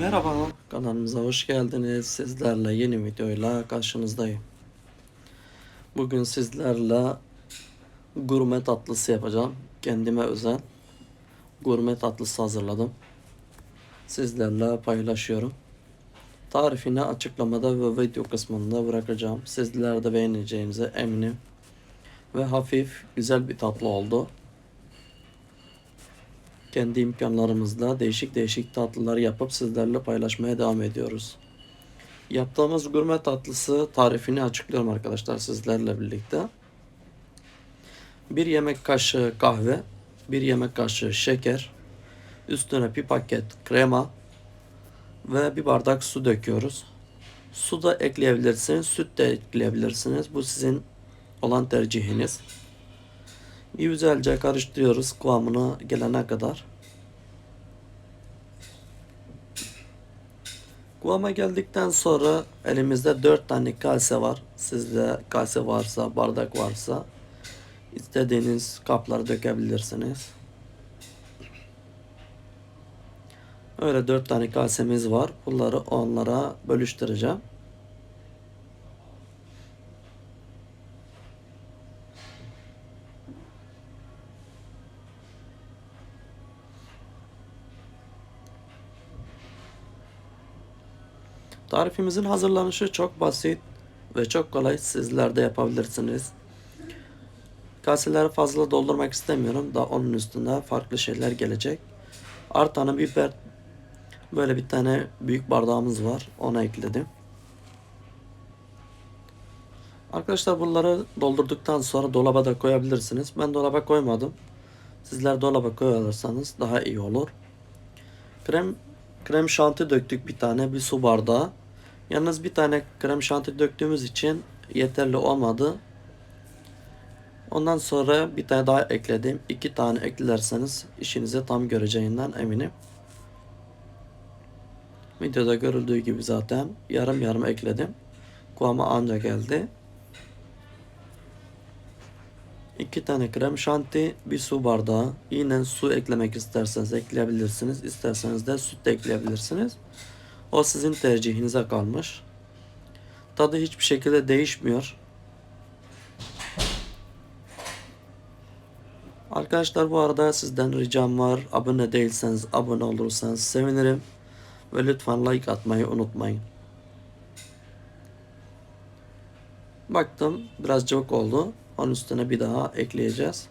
Merhaba, kanalımıza hoş geldiniz. Sizlerle yeni videoyla karşınızdayım. Bugün sizlerle gurme tatlısı yapacağım. Kendime özel gurme tatlısı hazırladım. Sizlerle paylaşıyorum. Tarifini açıklamada ve video kısmında bırakacağım. Sizler de beğeneceğinize eminim. Ve hafif, güzel bir tatlı oldu kendi imkanlarımızla değişik değişik tatlılar yapıp sizlerle paylaşmaya devam ediyoruz. Yaptığımız gurme tatlısı tarifini açıklıyorum arkadaşlar sizlerle birlikte. Bir yemek kaşığı kahve, bir yemek kaşığı şeker, üstüne bir paket krema ve bir bardak su döküyoruz. Su da ekleyebilirsiniz, süt de ekleyebilirsiniz. Bu sizin olan tercihiniz. Bir güzelce karıştırıyoruz kıvamına gelene kadar. Kıvama geldikten sonra elimizde 4 tane kase var. Sizde kase varsa, bardak varsa istediğiniz kapları dökebilirsiniz. Öyle 4 tane kasemiz var. Bunları onlara bölüştüreceğim. Tarifimizin hazırlanışı çok basit ve çok kolay. Sizler de yapabilirsiniz. Kaseleri fazla doldurmak istemiyorum. Da onun üstünde farklı şeyler gelecek. Artanı biber böyle bir tane büyük bardağımız var. Ona ekledim. Arkadaşlar bunları doldurduktan sonra dolaba da koyabilirsiniz. Ben dolaba koymadım. Sizler dolaba koyarsanız daha iyi olur. Krem krem şanti döktük bir tane bir su bardağı. Yalnız bir tane krem şanti döktüğümüz için yeterli olmadı. Ondan sonra bir tane daha ekledim. İki tane eklerseniz işinizi tam göreceğinden eminim. Videoda görüldüğü gibi zaten yarım yarım ekledim. Kıvama anca geldi. İki tane krem şanti, bir su bardağı. Yine su eklemek isterseniz ekleyebilirsiniz. İsterseniz de süt de ekleyebilirsiniz. O sizin tercihinize kalmış. Tadı hiçbir şekilde değişmiyor. Arkadaşlar bu arada sizden ricam var. Abone değilseniz abone olursanız sevinirim. Ve lütfen like atmayı unutmayın. Baktım biraz çok oldu. Onun üstüne bir daha ekleyeceğiz.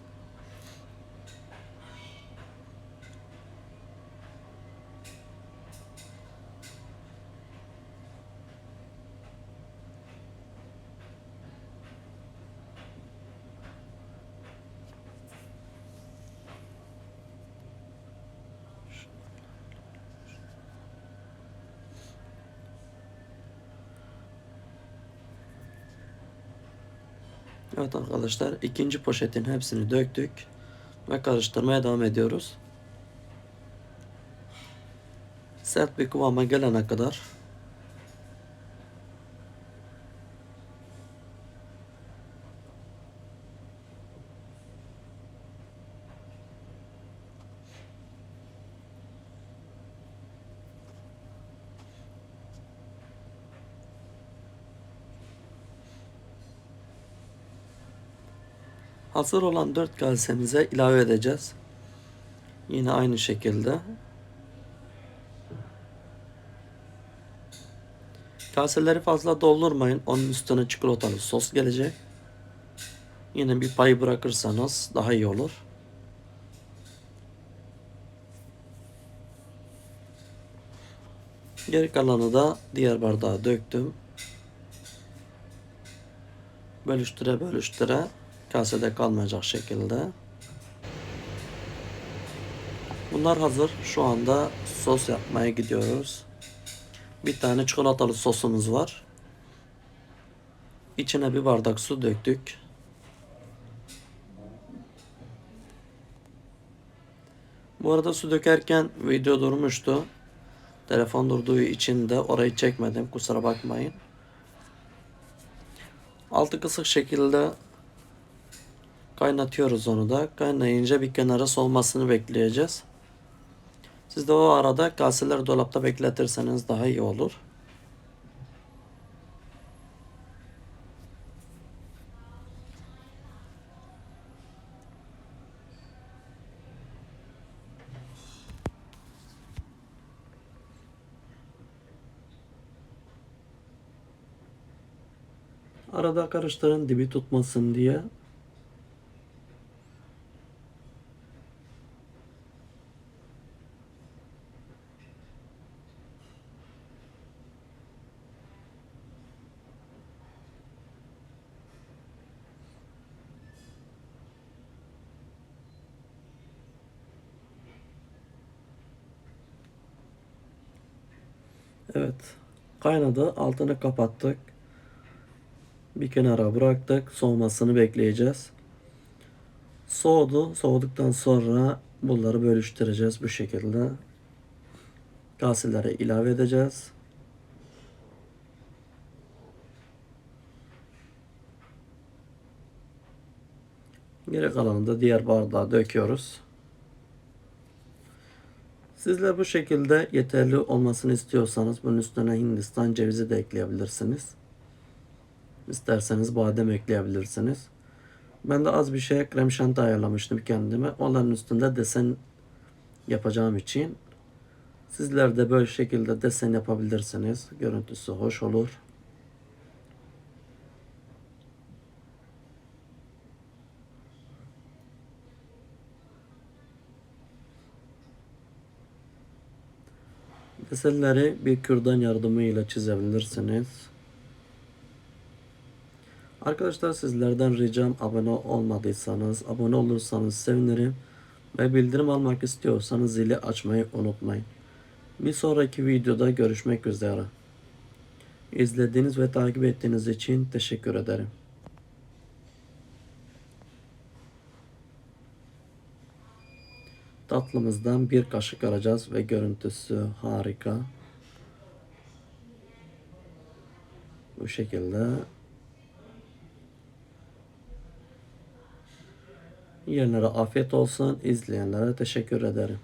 Evet arkadaşlar ikinci poşetin hepsini döktük ve karıştırmaya devam ediyoruz. Sert bir kıvama gelene kadar Hazır olan 4 kasemize ilave edeceğiz. Yine aynı şekilde. Kaseleri fazla doldurmayın. Onun üstüne çikolatalı sos gelecek. Yine bir pay bırakırsanız daha iyi olur. Geri kalanı da diğer bardağa döktüm. Bölüştüre bölüştüre kasede kalmayacak şekilde. Bunlar hazır. Şu anda sos yapmaya gidiyoruz. Bir tane çikolatalı sosumuz var. İçine bir bardak su döktük. Bu arada su dökerken video durmuştu. Telefon durduğu için de orayı çekmedim. Kusura bakmayın. Altı kısık şekilde kaynatıyoruz onu da. Kaynayınca bir kenara soğumasını bekleyeceğiz. Siz de o arada kaseleri dolapta bekletirseniz daha iyi olur. Arada karıştırın dibi tutmasın diye. Evet. Kaynadı. Altını kapattık. Bir kenara bıraktık. Soğumasını bekleyeceğiz. Soğudu. Soğuduktan sonra bunları bölüştüreceğiz bu şekilde. Kaselere ilave edeceğiz. Geri kalanını da diğer bardağa döküyoruz. Sizler bu şekilde yeterli olmasını istiyorsanız bunun üstüne Hindistan cevizi de ekleyebilirsiniz. İsterseniz badem ekleyebilirsiniz. Ben de az bir şey krem şanti ayarlamıştım kendime. Onların üstünde desen yapacağım için sizler de böyle şekilde desen yapabilirsiniz. Görüntüsü hoş olur. Desenleri bir kürdan yardımıyla çizebilirsiniz. Arkadaşlar sizlerden ricam abone olmadıysanız abone olursanız sevinirim. Ve bildirim almak istiyorsanız zili açmayı unutmayın. Bir sonraki videoda görüşmek üzere. İzlediğiniz ve takip ettiğiniz için teşekkür ederim. Tatlımızdan bir kaşık alacağız ve görüntüsü harika. Bu şekilde Yiyenlere afiyet olsun, izleyenlere teşekkür ederim.